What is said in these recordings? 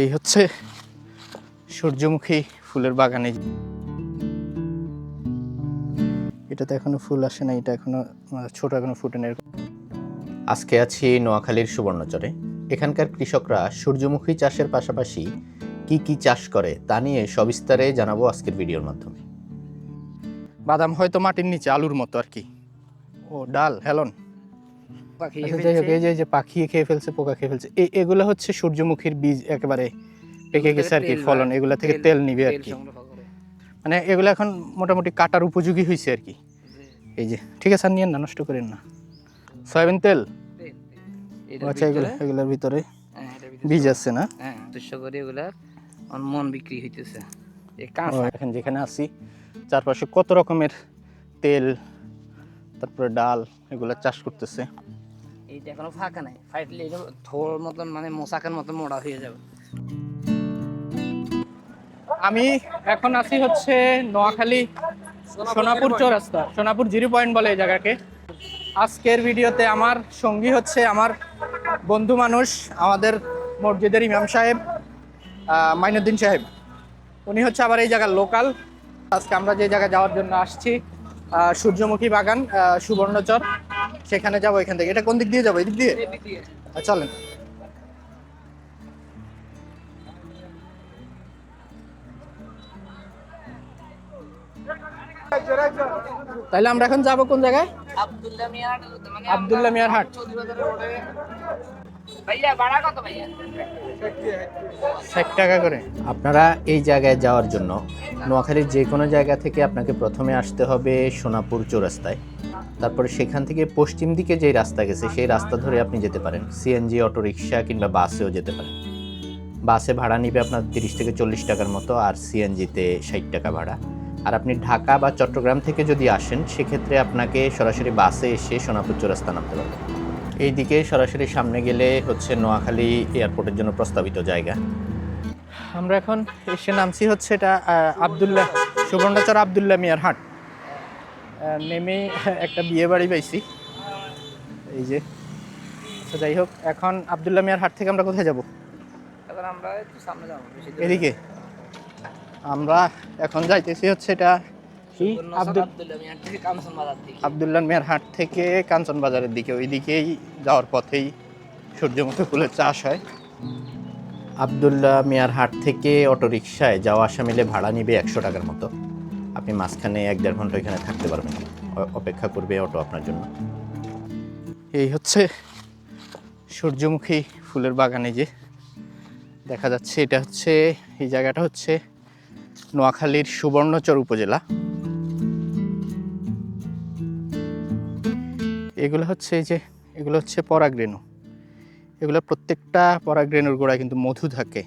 এই হচ্ছে সূর্যমুখী ফুলের বাগানে। এটাতে এখনও ফুল আসে না এটা এখনও ছোট এখনও ফুটে। আজকে আছি নোয়াখালীর সুবর্ণচরে। এখানকার কৃষকরা সূর্যমুখী চাষের পাশাপাশি কি কি চাষ করে তা নিয়ে সবিস্তারে জানাব আজকের ভিডিওর মাধ্যমে। বাদাম হয়তো মাটির নিচে আলুর মতো আর কি। ও, ডাল, হেলন। যাই হোক, এই যে যে পাখি খেয়ে ফেলছে পোকা খেয়ে ফেলছে এগুলো হচ্ছে সূর্যমুখীর বীজ একেবারে পেকে গেছে আর কি ফলন এগুলা থেকে তেল নিবে আর কি। মানে এগুলো এখন মোটামুটি কাটার উপযোগী হয়েছে আর কি। এই যে ঠিক আছে নিয়েন না নষ্ট করেন না। সয়াবিন তেল। আচ্ছা এগুলো এগুলোর ভিতরে হ্যাঁ, বীজ আছে না? হ্যাঁ দুশো করে এগুলা মন বিক্রি হইতেছে। এখন যেখানে আছি চারপাশে কত রকমের তেল তারপরে ডাল এগুলো চাষ করতেছে। এইটা এখনও ফাঁকা নাই। ফাইটলে থোর মতন মানে মোসাকের মতন মোড়া হয়ে যাবে। আমি এখন আছি হচ্ছে নোয়াখালী সোনাপুর চৌরাস্তা, সোনাপুর জিরো পয়েন্ট বলে এই জায়গাকে। আজকের ভিডিওতে আমার সঙ্গী হচ্ছে আমার বন্ধু মানুষ, আমাদের মসজিদের ইমাম সাহেব মাইনুদ্দিন সাহেব। উনি হচ্ছে আবার এই জায়গার লোকাল। আজকে আমরা যে জায়গায় যাওয়ার জন্য আসছি সূর্যমুখী বাগান সুবর্ণচর। সেখানে যাব এখান থেকে। এটা কোন দিক দিয়ে যাব? এই দিক দিয়ে। চলেন। তাহলে আমরা এখন যাব কোন জায়গায়? আব্দুল্লাহ মিয়ার মানে আব্দুল্লাহ মিয়ার হাট। চৌধুরীবাজারের রোডে ভাইয়া ভাড়া কত ভাইয়া? ষাট টাকা করে। আপনারা এই জায়গায় যাওয়ার জন্য নোয়াখালীর যে কোনো জায়গা থেকে আপনাকে প্রথমে আসতে হবে সোনাপুর চৌরাস্তায়। তারপরে সেখান থেকে পশ্চিম দিকে যে রাস্তা গেছে, সেই রাস্তা ধরে আপনি যেতে পারেন। সিএনজি অটোরিকশা কিংবা বাসেও যেতে পারেন। বাসে ভাড়া নিবে আপনার তিরিশ থেকে চল্লিশ টাকার মতো, আর সিএনজিতে ষাট টাকা ভাড়া। আর আপনি ঢাকা বা চট্টগ্রাম থেকে যদি আসেন, সেক্ষেত্রে আপনাকে সরাসরি বাসে এসে সোনাপুর চৌরাস্তা নামতে পারবেন এইদিকে সরাসরি সামনে গেলে হচ্ছে নোয়াখালী এয়ারপোর্টের জন্য প্রস্তাবিত জায়গা। আমরা এখন এসে নামছি হচ্ছে এটা আবদুল্লাহ সুবর্ণচর আবদুল্লাহ মিয়ার হাট। নেমে একটা বিয়ে বাড়ি পাইছি। এই যে। আচ্ছা যাই হোক এখন আবদুল্লাহ মিয়ার হাট থেকে আমরা কোথায় যাব? এবার আমরা একটু সামনে যাব এদিকে। আমরা এখন যাইতেছি হচ্ছে এটা কি না। মিয়ার আবদুল্লাহ হাট থেকে কাঞ্চন বাজারের দিকে। ওই দিকেই যাওয়ার পথেই সূর্যমুখী ফুলের চাষ হয়। আবদুল্লাহ মিয়ার হাট থেকে অটোরিকশায় যাওয়া আসা মিলে ভাড়া নিবে একশো টাকার মতো। আপনি মাঝখানে এক দেড় ঘণ্টা এখানে থাকতে পারবেন। অপেক্ষা করবে অটো আপনার জন্য। এই হচ্ছে সূর্যমুখী ফুলের বাগানে যে। দেখা যাচ্ছে এটা হচ্ছে, এই জায়গাটা হচ্ছে নোয়াখালীর সুবর্ণচর উপজেলা। এগুলো হচ্ছে এই যে, এগুলো হচ্ছে পরাগরেণু। এগুলো প্রত্যেকটা পরাগরেণুর গোড়ায় কিন্তু মধু থাকে।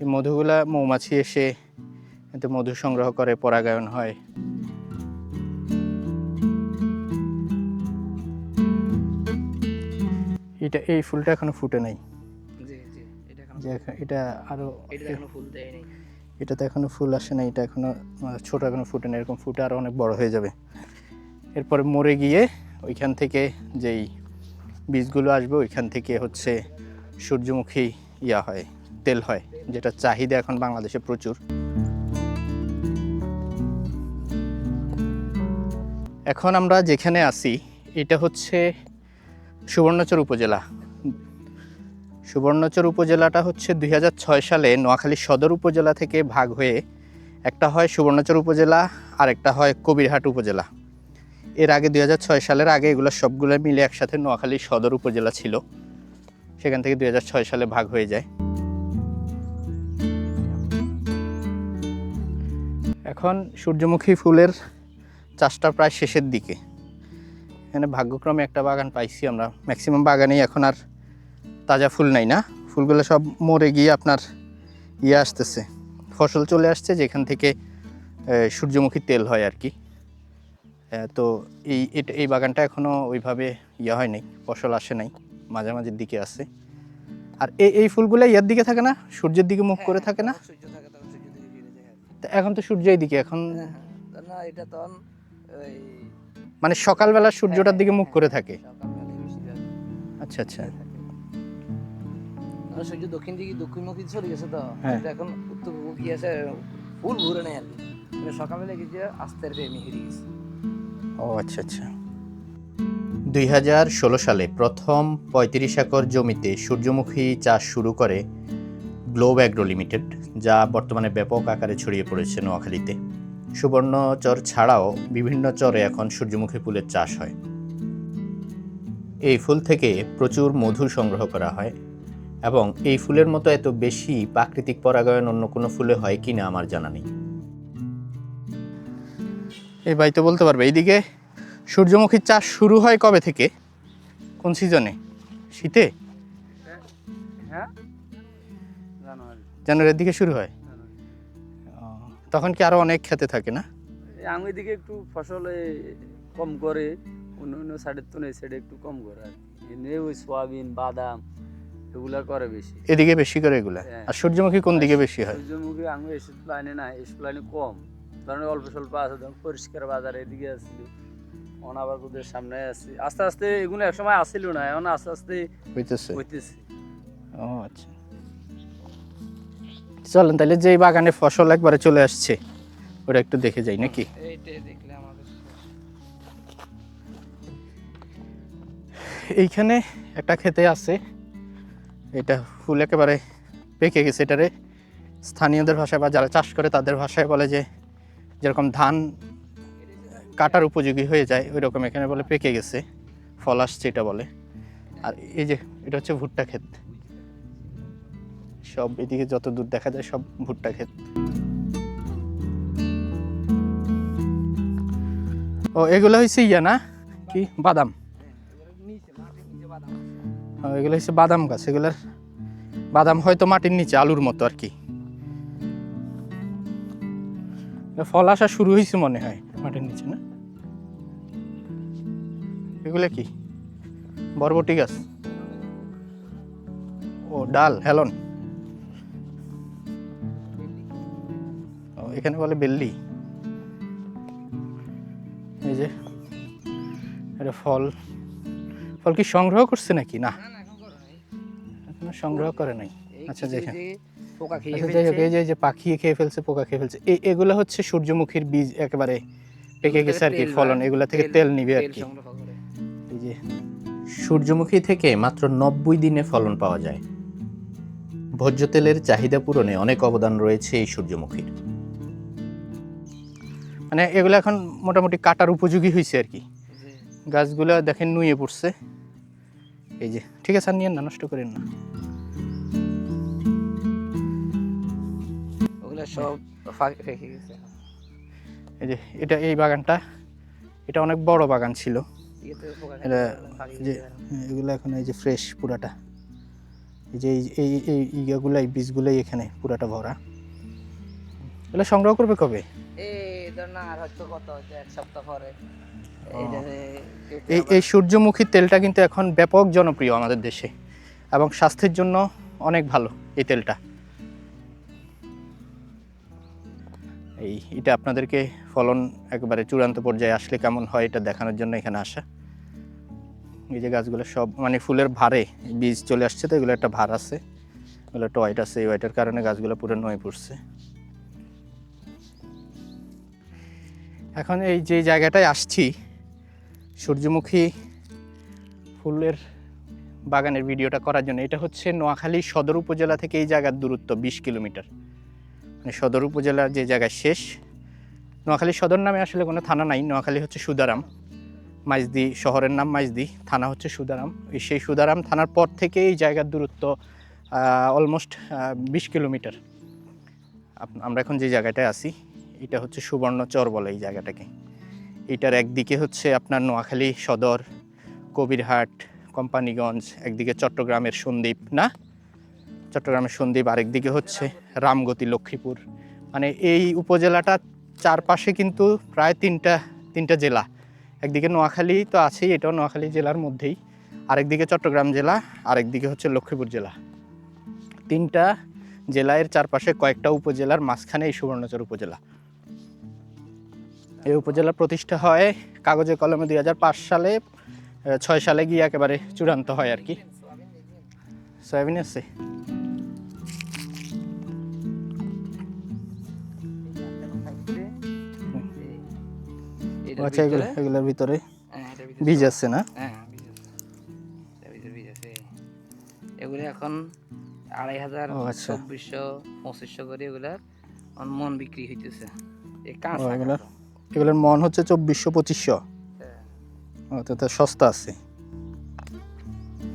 এই মধুগুলা মৌমাছি এসে এতে মধু সংগ্রহ করে পরাগায়ন হয়। এটা এই ফুলটা এখনও ফুটে নাই। এটা আরও এটা ফুল এখনও ফুল আসে না এটা এখনও ছোট এখনও ফুটে না এরকম ফুটে আরও অনেক বড় হয়ে যাবে। এরপরে মরে গিয়ে ওইখান থেকে যেই বীজগুলো আসবে ওইখান থেকে হচ্ছে সূর্যমুখী ইয়া হয় তেল হয় যেটা চাহিদা এখন বাংলাদেশে প্রচুর। এখন আমরা যেখানে আছি, এটা হচ্ছে সুবর্ণচর উপজেলা। সুবর্ণচর উপজেলাটা হচ্ছে দু হাজার ছয় সালে নোয়াখালী সদর উপজেলা থেকে ভাগ হয়ে একটা হয় সুবর্ণচর উপজেলা আর একটা হয় কবিরহাট উপজেলা। এর আগে দুই হাজার ছয় সালের আগে এগুলো সবগুলো মিলে একসাথে নোয়াখালী সদর উপজেলা ছিল। সেখান থেকে দু হাজার ছয় সালে ভাগ হয়ে যায়। এখন সূর্যমুখী ফুলের চাষটা প্রায় শেষের দিকে। এখানে ভাগ্যক্রমে একটা বাগান পাইছি আমরা। ম্যাক্সিমাম বাগানেই এখন আর তাজা ফুল নাই না? ফুলগুলো সব মরে গিয়ে আপনার ইয়ে আসতেছে। ফসল চলে আসছে যেখান থেকে সূর্যমুখী তেল হয় আর কি। তো এই এটা এই বাগানটা এখনও ওইভাবে ইয়ে হয় নাই ফসল আসে নাই মাঝামাঝির দিকে আছে আর এই এই ফুলগুলো ইয়ার দিকে থাকে না? সূর্যের দিকে মুখ করে থাকে না? সূর্য থাকে। তো এখন তো সূর্যের দিকে এখন হ্যাঁ, হ্যাঁ। না এটা তখন মানে সকালবেলা সূর্যটার দিকে মুখ করে থাকে? আচ্ছা আচ্ছা। সূর্য দক্ষিণ দিকে দক্ষিণমুখী চলে গেছে তো। হ্যাঁ। এখন উত্তর কি আছে ফুল ঘুরে নেই আর কি। মানে সকালবেলা গেছে আস্তে প্রেমী হেরে গেছে। ও আচ্ছা আচ্ছা। দুই হাজার ষোলো সালে প্রথম পঁয়ত্রিশ একর জমিতে সূর্যমুখী চাষ শুরু করে গ্লোব অ্যাগ্রো লিমিটেড যা বর্তমানে ব্যাপক আকারে ছড়িয়ে পড়েছে নোয়াখালীতে। সুবর্ণচর ছাড়াও বিভিন্ন চরে এখন সূর্যমুখী ফুলের চাষ হয়। এই ফুল থেকে প্রচুর মধু সংগ্রহ করা হয় এবং এই ফুলের মতো এত বেশি প্রাকৃতিক পরাগায়ন অন্য কোনো ফুলে হয় কি না আমার জানা নেই। এই ভাই তো বলতে পারবে এইদিকে সূর্যমুখীর চাষ শুরু হয় কবে থেকে? কোন সিজনে? শীতে? হ্যাঁ জানুয়ারি। জানুয়ারির দিকে শুরু হয়? তখন কি আরও অনেক খেতে থাকে না? এই আঙুর দিকে একটু ফসলে কম করে অন্য অন্য সাইডের তো এই সাইডে একটু কম করে আর এমনি ওই সোয়াবিন বাদাম এগুলা করে বেশি। এদিকে বেশি করে এগুলা? হ্যাঁ। আর সূর্যমুখী কোন দিকে বেশি হয়? সূর্যমুখী আঙুর এসব লাইনে না এসব লাইনে কম। কারণ অল্প স্বল্প আছে তখন পরিষ্কার বাজার এদিকে আসছিল অনাবার তোদের সামনে আসছি আস্তে আস্তে এগুলো একসময় আসছিল না এখন আস্তে আস্তে হইতেছে। হইতেছে। ও আচ্ছা। চলেন তাহলে যে বাগানে ফসল একবারে চলে আসছে ওটা একটু দেখে যাই নাকি? এইখানে একটা খেতে আছে এটা ফুল একেবারে পেকে গেছে এটারে স্থানীয়দের ভাষায় বা যারা চাষ করে তাদের ভাষায় বলে যে যেরকম ধান কাটার উপযোগী হয়ে যায় ওই রকম এখানে বলে পেকে গেছে ফল আসছে এটা বলে। আর এই যে এটা হচ্ছে ভুট্টা ক্ষেত। সব এদিকে যত দূর দেখা যায় সব ভুট্টা ক্ষেত ও, এগুলো হয়েছে ইয়া না? কি? বাদাম? এগুলো হচ্ছে বাদাম গাছ। এগুলার বাদাম হয়তো মাটির নিচে, আলুর মতো আর কি। ফল আসা শুরু হয়েছে মনে হয় মাটির নিচে না? এগুলো কি? বরবটি গাছ? ও, ডাল, হেলন। এখানে বলে বেল্লি। এই যে এটা ফল। ফল কি সংগ্রহ করছে নাকি? না। না না এখন সংগ্রহ করে নাই। আচ্ছা, দেখেন। যে আচ্ছা যাই হোক এই যে যে পাখি খেয়ে ফেলছে পোকা খেয়ে ফেলছে। এই এগুলো হচ্ছে সূর্যমুখীর বীজ একেবারে পেকে গেছে আর কি ফলন। এগুলা থেকে তেল নিবে আর কি। এই যে সূর্যমুখী থেকে মাত্র নব্বই দিনে ফলন পাওয়া যায়। ভোজ্য তেলের চাহিদা পূরণে অনেক অবদান রয়েছে এই সূর্যমুখীর। মানে এগুলো এখন মোটামুটি কাটার উপযোগী হয়েছে আর কি। গাছগুলো দেখেন নুয়ে পড়ছে। এই যে ঠিক আছে আর নিয়েন না নষ্ট করেন না। ওগুলা সব ফাঁক- গেছে। এই যে এটা এই বাগানটা এটা অনেক বড় বাগান ছিল। এটা যে এগুলো এখন এই যে ফ্রেশ পুরাটা। এই যে এই- এই এই ইয়েগুলো এই এখানে পুরাটা ভরা। এগুলো সংগ্রহ করবে কবে? এই ধর আর হয়তো কত হচ্ছে এক সপ্তাহ পরে। এইটা যে কেউ কেউ এই সূর্যমুখী তেলটা কিন্তু এখন ব্যাপক জনপ্রিয় আমাদের দেশে এবং স্বাস্থ্যের জন্য অনেক ভালো এই তেলটা। এই এটা আপনাদেরকে ফলন একবারে চূড়ান্ত পর্যায়ে আসলে কেমন হয় এটা দেখানোর জন্য এখানে আসা। এই যে গাছগুলো সব মানে ফুলের ভারে বীজ চলে আসছে তো এগুলো একটা ভার আছে এগুলো একটা হোয়াইট আছে এই হোয়াইটের কারণে গাছগুলো পুরো নয়ে পড়ছে। এখন এই যে জায়গাটায় আসছি, সূর্যমুখী ফুলের বাগানের ভিডিওটা করার জন্য, এটা হচ্ছে নোয়াখালী সদর উপজেলা থেকে এই জায়গার দূরত্ব বিশ কিলোমিটার। মানে সদর উপজেলার যে জায়গায় শেষ, নোয়াখালী সদর নামে আসলে কোনো থানা নাই, নোয়াখালী হচ্ছে সুদারাম। মাইজদি শহরের নাম মাইজদি, থানা হচ্ছে সুদারাম। সেই সুদারাম থানার পর থেকে এই জায়গার দূরত্ব অলমোস্ট বিশ কিলোমিটার। আমরা এখন যে জায়গাটায় আছি এটা হচ্ছে সুবর্ণচর বলে এই জায়গাটাকে। এটার একদিকে হচ্ছে আপনার নোয়াখালী সদর, কবিরহাট, কোম্পানিগঞ্জ, একদিকে চট্টগ্রামের সন্দ্বীপ, না? চট্টগ্রামের সন্দ্বীপ, আরেকদিকে হচ্ছে রামগতি, লক্ষ্মীপুর। মানে এই উপজেলাটা চারপাশে কিন্তু প্রায় তিনটা তিনটা জেলা। একদিকে নোয়াখালী তো আছেই, এটাও নোয়াখালী জেলার মধ্যেই। আরেকদিকে চট্টগ্রাম জেলা, আরেকদিকে হচ্ছে লক্ষ্মীপুর জেলা। তিনটা জেলার চারপাশে কয়েকটা উপজেলার মাঝখানে এই সুবর্ণচর উপজেলা। এই উপজেলা প্রতিষ্ঠা হয় কাগজে কলমে দুই হাজার পাঁচ সালে ছয় সালে গিয়ে একেবারে চূড়ান্ত হয় আর কি। সয়াবিন আছে? আচ্ছা এগুলো এগুলোর ভিতরে হ্যাঁ, এটার ভিতরে বীজ আছে না? হ্যাঁ এগুলো এখন আড়াই হাজার আচ্ছা। চব্বিশশো পঁচিশশো করে এগুলার মন বিক্রি হইতেছে। এই কাঁচা। এগুলার মন হচ্ছে চব্বিশশো পঁচিশশো। হ্যাঁ। তো তো সস্তা আছে।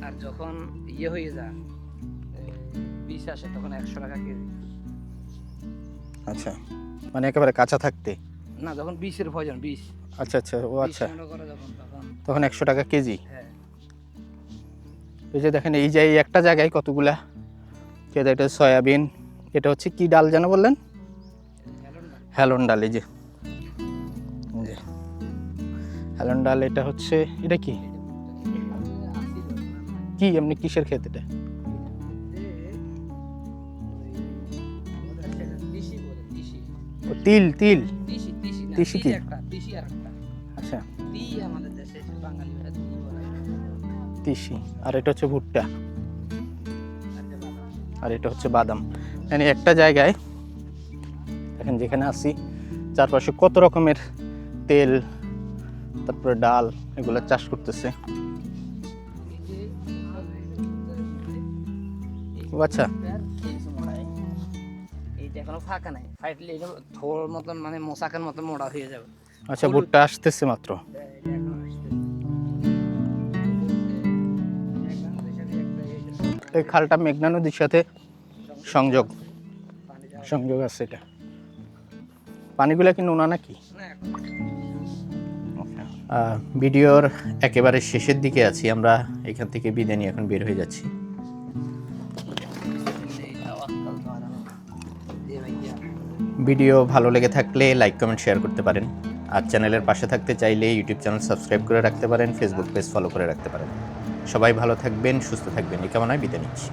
আর যখন ইয়ে হয়ে যায় বিষ আসে তখন একশো টাকা কেজি। আচ্ছা মানে একেবারে কাঁচা থাকতে? না যখন বিষের ভোজন বিষ। আচ্ছা আচ্ছা ও আচ্ছা। তখন। একশো টাকা কেজি? হ্যাঁ। এই যে দেখেন এই যে এই একটা জায়গায় কতগুলা এটা সয়াবিন এটা হচ্ছে কি ডাল যেন বললেন? হ্যালন ডাল এই যে। হ্যালন ডাল, এটা হচ্ছে, এটা কি? কি এমনি কিসের ক্ষেত এটা? ও, তিল তিল। তিসি কি? আচ্ছা। তিসি। আর এটা হচ্ছে ভুট্টা। আর এটা হচ্ছে বাদাম। মানে একটা জায়গায়, দেখেন যেখানে আসি চারপাশে কত রকমের তেল তারপরে ডাল এগুলো চাষ করতেছে। আচ্ছা। ফাঁকা নাই ফাইটলে থোর মতন মানে মশাকের মতন মোড়া হয়ে যাবে আচ্ছা ভুট্টা আসতেছে মাত্র। এই খালটা মেঘনা নদীর সাথে সংযোগ। সংযোগ আছে এটা। পানিগুলা কি নোনা নাকি? ভিডিওর একেবারে শেষের দিকে আছি। আমরা এখান থেকে বিদায় নিয়ে এখন বের হয়ে যাচ্ছি। ভিডিও ভালো লেগে থাকলে লাইক, কমেন্ট, শেয়ার করতে পারেন। আর চ্যানেলের পাশে থাকতে চাইলে ইউটিউব চ্যানেল সাবস্ক্রাইব করে রাখতে পারেন, ফেসবুক পেজ ফলো করে রাখতে পারেন। সবাই ভালো থাকবেন, সুস্থ থাকবেন। এই কামনায় বিদায় নিচ্ছি।